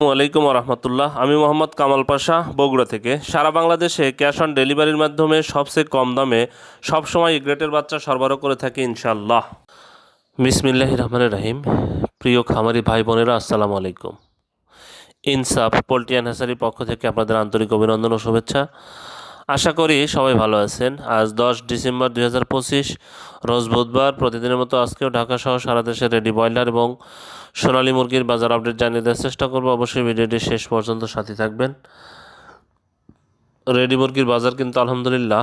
আলাইকুম রহমতুল্লাহ। আমি মোহাম্মদ কামাল পাশা, বগুড়া থেকে। সারা বাংলাদেশে ক্যাশ অন ডেলিভারির মাধ্যমে সবচেয়ে কম দামে সবসময় গ্রেটের বাচ্চা সরবরাহ করে থাকি ইনশাল্লাহ বিসমিল্লাহ রহমান রাহিম। প্রিয় খামারি ভাই বোনেরা, আসসালামু আলাইকুম। ইনসাফ, পোলট্রি অ্যান্ড পক্ষ থেকে আপনাদের আন্তরিক অভিনন্দন ও শুভেচ্ছা। আশা করি সবাই ভালো আছেন। আজ দশ ডিসেম্বর দুই হাজার পঁচিশ, রোজ বুধবার প্রতিদিনের মতো আজকেও ঢাকা সহ সারা দেশে রেডি ব্রয়লার এবং সোনালী মুরগির বাজার আপডেট জানিয়ে দেওয়ার চেষ্টা করব। অবশ্যই ভিডিওটি শেষ পর্যন্ত সাথে থাকবেন। রেডি মুরগির বাজার কিন্তু আলহামদুলিল্লাহ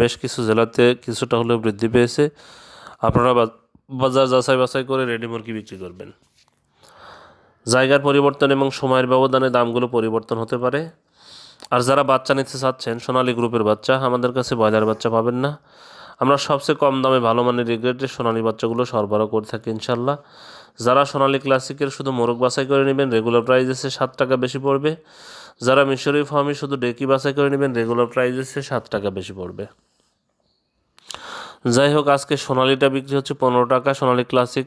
বেশ কিছু জেলাতে কিছুটা হলেও বৃদ্ধি পেয়েছে। আপনারা বাজার যাচাই বাছাই করে রেডি মুরগি বিক্রি করবেন। জায়গার পরিবর্তন এবং সময়ের ব্যবধানে দামগুলো পরিবর্তন হতে পারে। আর যারা বাচ্চা নিতে চাচ্ছেন, সোনালী গ্রুপের বাচ্চা, আমাদের কাছে ব্রয়লার বাচ্চা পাবেন না। আমরা সবচেয়ে কম দামে ভালো মানের রিগ্রেটে সোনালী বাচ্চাগুলো সরবরাহ করে থাকি ইনশাল্লাহ যারা সোনালী ক্লাসিকের শুধু মোরগ বাছাই করে নেবেন রেগুলার প্রাইস এসে সাত টাকা বেশি পড়বে। যারা মিশরি ফার্মে শুধু ডেকি বাছাই করে নেবেন রেগুলার প্রাইস এসে সাত টাকা বেশি পড়বে। যাই হোক, আজকে সোনালিটা বিক্রি হচ্ছে পনেরো টাকা, সোনালি ক্লাসিক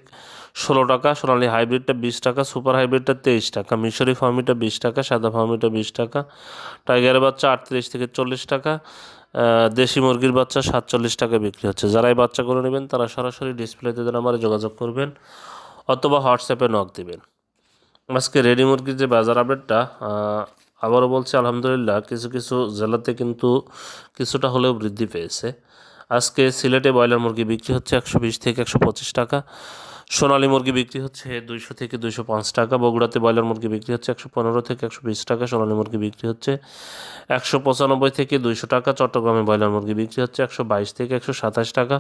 ষোলো টাকা, সোনালি হাইব্রিডটা বিশ টাকা সুপার হাইব্রিডটা তেইশ টাকা, মিশরি ফার্মিটা বিশ টাকা, সাদা ফার্মিটা বিশ টাকা, টাইগারের বাচ্চা আটত্রিশ থেকে চল্লিশ টাকা দেশি মুরগির বাচ্চা সাতচল্লিশ টাকা বিক্রি হচ্ছে। যারা এই বাচ্চাগুলো নেবেন, তারা সরাসরি ডিসপ্লেতে নাম্বারে যোগাযোগ করবেন অথবা হোয়াটসঅ্যাপে নক দিবেন। আজকে রেডি মুরগির যে বাজার আপডেটটা আবারও বলছি, আলহামদুলিল্লাহ, কিছু কিছু জেলাতে কিন্তু কিছুটা হলেও বৃদ্ধি পেয়েছে। আজকে সিলেটে ব্রয়লার মুরগি বিক্রি হচ্ছে একশো বিশ থেকে একশো পঁচিশ টাকা। সোনালী মুরগি বিক্রি হচ্ছে দুইশো থেকে দুইশো পাঁচ টাকা। বগুড়াতে ব্রয়লার মুরগি বিক্রি হচ্ছে একশো পনেরো থেকে একশো বিশ টাকা। সোনালী মুরগি বিক্রি হচ্ছে একশো পঁচানব্বই থেকে দুইশো টাকা। চট্টগ্রামে ব্রয়লার মুরগি বিক্রি হচ্ছে একশো বাইশ থেকে একশো সাতাশ টাকা।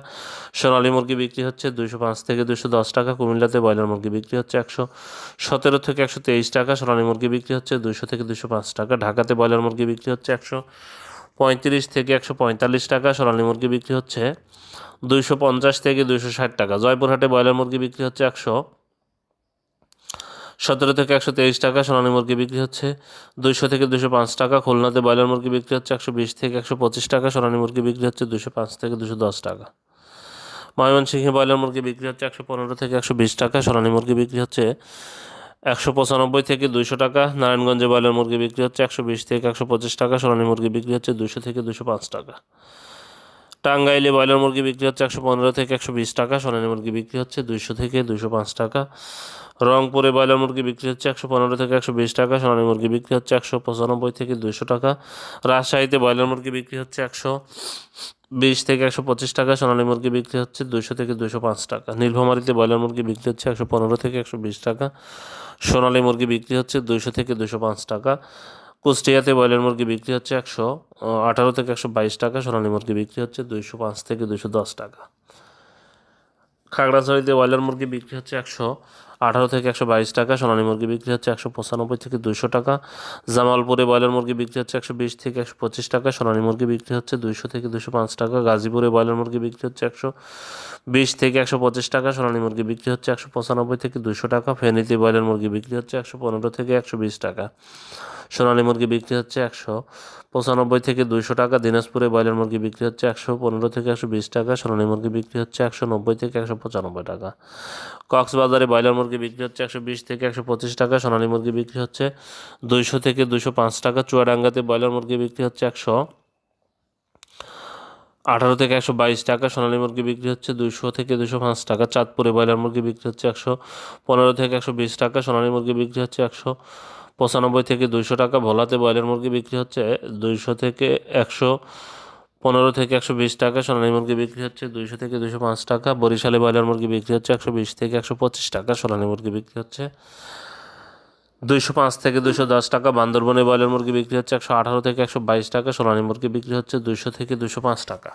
সোনালী মুরগি বিক্রি হচ্ছে দুইশো পাঁচ থেকে দুইশো দশ টাকা। কুমিল্লাতে ব্রয়লার মুরগি বিক্রি হচ্ছে একশো সতেরো থেকে একশো তেইশ টাকা। সোনালী মুরগি বিক্রি হচ্ছে দুইশো থেকে দুইশো পাঁচ টাকা। ঢাকাতে ব্রয়লার মুরগি বিক্রি হচ্ছে একশো পঁয়ত্রিশ থেকে একশো পঁয়তাল্লিশ টাকা, সোনালী মুরগি বিক্রি হচ্ছে দুইশো পঞ্চাশ থেকে দুইশো ষাট টাকা। জয়পুরহাটে ব্রয়লার মুরগি বিক্রি হচ্ছে একশো। সতেরো থেকে একশো তেইশ টাকা, সোনালী মুরগি বিক্রি হচ্ছে দুইশো থেকে দুশো পাঁচ টাকা। খুলনাতে ব্রয়লার মুরগি বিক্রি হচ্ছে একশো বিশ থেকে একশো পঁচিশ টাকা, সোনালী মুরগি বিক্রি হচ্ছে দুশো পাঁচ থেকে দুশো দশ টাকা। ময়মনসিংহে ব্রয়লার মুরগি বিক্রি হচ্ছে একশো পনেরো থেকে একশো বিশ টাকা, সোনালী মুরগি বিক্রি হচ্ছে একশো পঁচানব্বই থেকে দুশো টাকা। নারায়ণগঞ্জে ব্রয়লার মুরগি বিক্রি হচ্ছে একশো বিশ থেকে একশো পঁচিশ টাকা। সোনালী মুরগি বিক্রি হচ্ছে দুশো থেকে দুশো পাঁচ টাকা। টাঙ্গাইলে ব্রয়লার মুরগি বিক্রি হচ্ছে একশো পনেরো থেকে একশো বিশ টাকা, সোনালী মুরগি বিক্রি হচ্ছে দুইশো থেকে দুশো পাঁচ টাকা। রংপুরে ব্রয়লার মুরগি বিক্রি হচ্ছে একশো পনেরো থেকে একশো বিশ টাকা, সোনালী মুরগি বিক্রি হচ্ছে একশো পঁচানব্বই থেকে দুশো টাকা। রাজশাহীতে ব্রয়লার মুরগি বিক্রি হচ্ছে একশো বিশ থেকে একশো পঁচিশ টাকা, সোনালী মুরগি বিক্রি হচ্ছে দুশো থেকে দুশো পাঁচ টাকা। নীলফামারিতে ব্রয়লার মুরগি বিক্রি হচ্ছে একশো পনেরো থেকে একশো বিশ টাকা, সোনালী মুরগি বিক্রি হচ্ছে দুশো থেকে দুশো পাঁচ টাকা। কুষ্টিয়াতে ব্রয়লার মুরগি বিক্রি হচ্ছে একশো আঠারো থেকে একশো বাইশ টাকা, সোনালী মুরগি বিক্রি হচ্ছে দুইশো পাঁচ থেকে দুইশো দশ টাকা। খাগড়াছড়িতে ব্রয়লার মুরগি বিক্রি হচ্ছে একশো আঠারো থেকে একশো বাইশ টাকা, সোনালী মুরগি বিক্রি হচ্ছে একশো পঁচানব্বই থেকে দুশো টাকা, জামালপুরে ব্রয়লার মুরগি বিক্রি হচ্ছে একশো বিশ থেকে একশো পঁচিশ টাকা, সোনালী মুরগি বিক্রি হচ্ছে দুইশো থেকে দুশো পাঁচ টাকা, গাজীপুরে ব্রয়লার মুরগি বিক্রি হচ্ছে একশো বিশ থেকে একশো পঁচিশ টাকা, সোনালী মুরগি বিক্রি হচ্ছে একশো পঁচানব্বই থেকে দুশো টাকা, ফেনীতে ব্রয়লার মুরগি বিক্রি হচ্ছে একশো পনেরো থেকে একশো বিশ টাকা, সোনালী মুরগি বিক্রি হচ্ছে একশো পঁচানব্বই থেকে দুইশো টাকা, দিনাজপুরে ব্রয়লার মুরগি বিক্রি হচ্ছে একশো পনেরো থেকে একশো বিশ টাকা, সোনালী মুরগি বিক্রি হচ্ছে একশো নব্বই থেকে একশো পঁচানব্বই টাকা, কক্সবাজারে ব্রয়লার মুরগি বিক্রি হচ্ছে একশো বিশ থেকে একশো পঁচিশ টাকা, সোনালী মুরগি বিক্রি হচ্ছে দুইশো থেকে দুশো পাঁচ টাকা, চুয়াডাঙ্গাতে ব্রয়লার মুরগি বিক্রি হচ্ছে একশো আঠারো থেকে একশো বাইশ টাকা, সোনালী মুরগি বিক্রি হচ্ছে দুশো থেকে দুশো পাঁচ টাকা, চাঁদপুরে ব্রয়লার মুরগি বিক্রি হচ্ছে একশো পনেরো থেকে একশো বিশ টাকা, সোনালী মুরগি বিক্রি হচ্ছে একশো পঁচানব্বই থেকে দুইশো টাকা, ভোলাতে ব্রয়লার মুরগি বিক্রি হচ্ছে দুইশো থেকে একশো পনেরো থেকে একশো বিশ টাকা, সোনালী মুরগি বিক্রি হচ্ছে দুইশো থেকে দুশো পাঁচ টাকা, বরিশালে ব্রয়লার মুরগি বিক্রি হচ্ছে একশো বিশ থেকে একশো পঁচিশ টাকা, সোনালী মুরগি বিক্রি হচ্ছে দুইশো পাঁচ থেকে দুশো দশ টাকা, বান্দরবনে ব্রয়লার মুরগি বিক্রি হচ্ছে একশো আঠারো থেকে একশো বাইশ টাকা, সোনালী মুরগি বিক্রি হচ্ছে দুইশো থেকে দুশো পাঁচ টাকা।